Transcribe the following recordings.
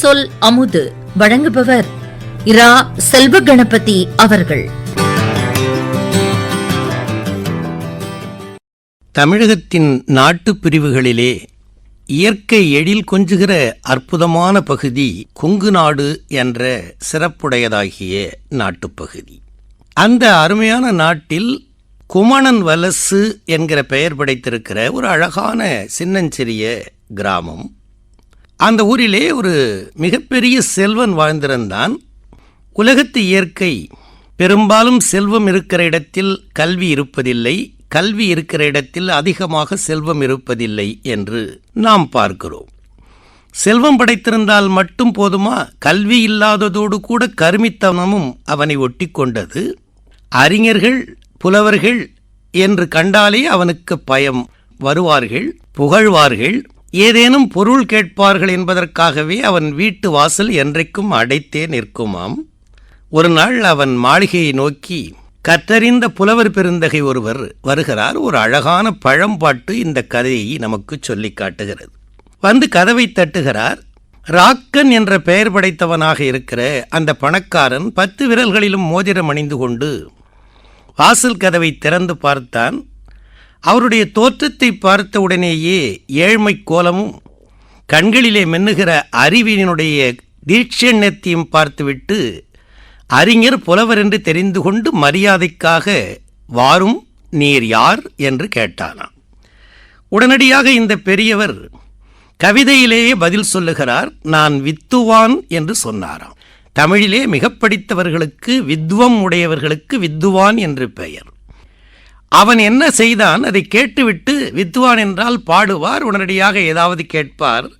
சொல் அமுது. வழங்குபவர் இரா செல்வ கணபதி அவர்கள். தமிழகத்தின் நாட்டுப் பிரிவுகளிலே இயற்கை எழில் கொஞ்சுகிற அற்புதமான பகுதி கொங்கு நாடு என்ற சிறப்புடையதாகிய நாட்டுப்பகுதி அந்த அருமையான நாட்டில் குமணன் வலசு என்கிற பெயர் படைத்திருக்கிற ஒரு அழகான சின்னஞ்சிறிய கிராமம் அந்த ஊரிலே ஒரு மிகப்பெரிய செல்வன் வாழ்ந்திருந்தான். உலகத்து இயற்கை பெரும்பாலும் செல்வம் இருக்கிற இடத்தில் கல்வி இருப்பதில்லை கல்வி இருக்கிற இடத்தில் அதிகமாக செல்வம் இருப்பதில்லை என்று நாம் பார்க்கிறோம். செல்வம் படைத்திருந்தால் மட்டும் போதுமா? கல்வி இல்லாததோடு கூட கருமித்தனமும் அவனை ஒட்டி கொண்டது. அறிஞர்கள் புலவர்கள் என்று கண்டாலே அவனுக்கு பயம். வருவார்கள் புகழ்வார்கள் ஏதேனும் பொருள் கேட்பார்கள் என்பதற்காகவே அவன் வீட்டு வாசல் என்றைக்கும் அடைத்தே நிற்குமாம். ஒரு நாள் அவன் மாளிகையை நோக்கி கற்றறிந்த புலவர் பெருந்தகை ஒருவர் வருகிறார். ஒரு அழகான பழம்பாட்டு இந்த கதையை நமக்கு சொல்லி காட்டுகிறது. வந்து கதவை தட்டுகிறார். ராக்கன் என்ற பெயர் படைத்தவனாக இருக்கிற அந்த பணக்காரன் பத்து விரல்களிலும் மோதிரம் அணிந்து கொண்டு வாசல் கதவை திறந்து பார்த்தான். அவருடைய தோற்றத்தை பார்த்த உடனேயே ஏழ்மை கோலமும் கண்களிலே மின்னுகிற அறிவினுடைய தீட்சண்யத்தையும் பார்த்துவிட்டு அறிஞர் புலவர் என்று தெரிந்து கொண்டு மரியாதைக்காக வாரும் நீர் யார்? என்று கேட்டானாம். உடனடியாக இந்த பெரியவர் கவிதையிலேயே பதில் சொல்லுகிறார் நான் வித்துவான் என்று சொன்னாராம். தமிழிலே மிக படித்தவர்களுக்கு வித்வம் உடையவர்களுக்கு வித்துவான் என்று பெயர். அவன் என்ன செய்தான்? அதை கேட்டுவிட்டு வித்துவான் என்றால் பாடுவார். உடனடியாக ஏதாவது கேட்பார்.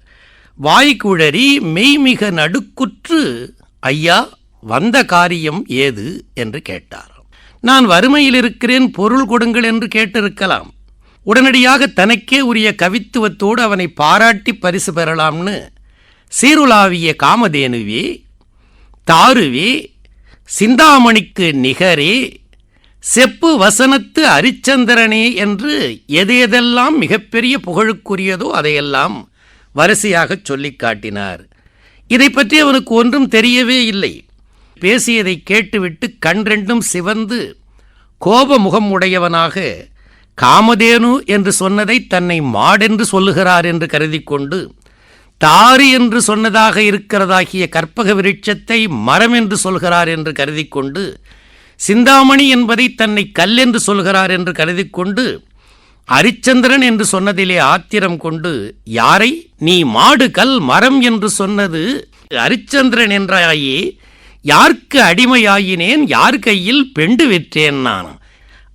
வாய்க்குழறி மெய்மிக நடுக்குற்று ஐயா வந்த காரியம் ஏது? என்று கேட்டார் நான் வறுமையில் இருக்கிறேன் பொருள் கொடுங்கள் என்று கேட்டிருக்கலாம். உடனடியாக தனக்கே உரிய கவித்துவத்தோடு அவனை பாராட்டி பரிசு பெறலாம்னு சீருலாவிய காமதேனுவே தாருவே சிந்தாமணிக்கு நிகரே செப்பு வசனத்து அரிச்சந்திரனே என்று எது எதெல்லாம் மிகப்பெரிய புகழுக்குரியதோ அதையெல்லாம் வரிசையாகச் சொல்லிக் காட்டினார். இதை பற்றி அவனுக்கு ஒன்றும் தெரியவே இல்லை. பேசியதை கேட்டுவிட்டு கண் ரெண்டும் சிவந்து கோப முகம் உடையவனாக காமதேனு என்று சொன்னதை தன்னை மாடென்று சொல்லுகிறார் என்று கருதி கொண்டு தாறு என்று சொன்னதாக இருக்கிறதாகிய கற்பக விருட்சத்தை மரம் என்று சொல்கிறார் என்று கருதி கொண்டு சிந்தாமணி என்பதை தன்னை கல் என்று சொல்கிறார் என்று கருதி கொண்டு அரிச்சந்திரன் என்று சொன்னதிலே ஆத்திரம் கொண்டு யாரை? நீ மாடு கல் மரம் என்று சொன்னது அரிச்சந்திரன் என்றாயே யார்க்கு அடிமையாயினேன்? யார் கையில் பெண்டு வெற்றேன் நான்?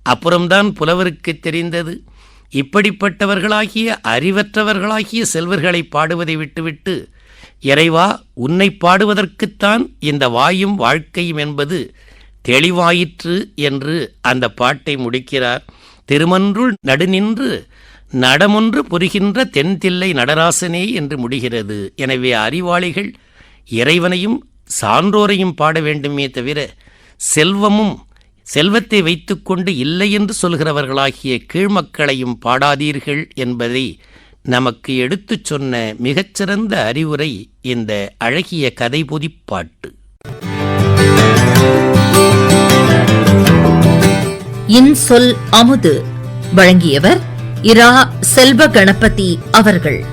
அப்புறம்தான் புலவருக்கு தெரிந்தது. இப்படிப்பட்டவர்களாகிய அறிவற்றவர்களாகிய செல்வர்களை பாடுவதை விட்டுவிட்டு இறைவா உன்னை பாடுவதற்குத்தான் இந்த வாயும் வாழ்க்கையும் என்பது தெளிவாயிற்று என்று அந்த பாட்டை முடிக்கிறார். திருமன்றுள் நடுநின்று நடமொன்று புரிகின்ற தென்தில்லை நடராசனே என்று முடிகிறது. எனவே அறிவாளிகள் இறைவனையும் சான்றோரையும் பாட வேண்டுமே தவிர செல்வமும் செல்வத்தை வைத்துக்கொண்டு இல்லை என்று சொல்கிறவர்களாகிய கீழ்மக்களையும் பாடாதீர்கள் என்பதை நமக்கு எடுத்துச் சொன்ன மிகச்சிறந்த அறிவுரை இந்த அழகிய கதை பொதிப்பாட்டு இன்சொல் அமுது. வழங்கியவர் இரா செல்வ கணபதி அவர்கள்.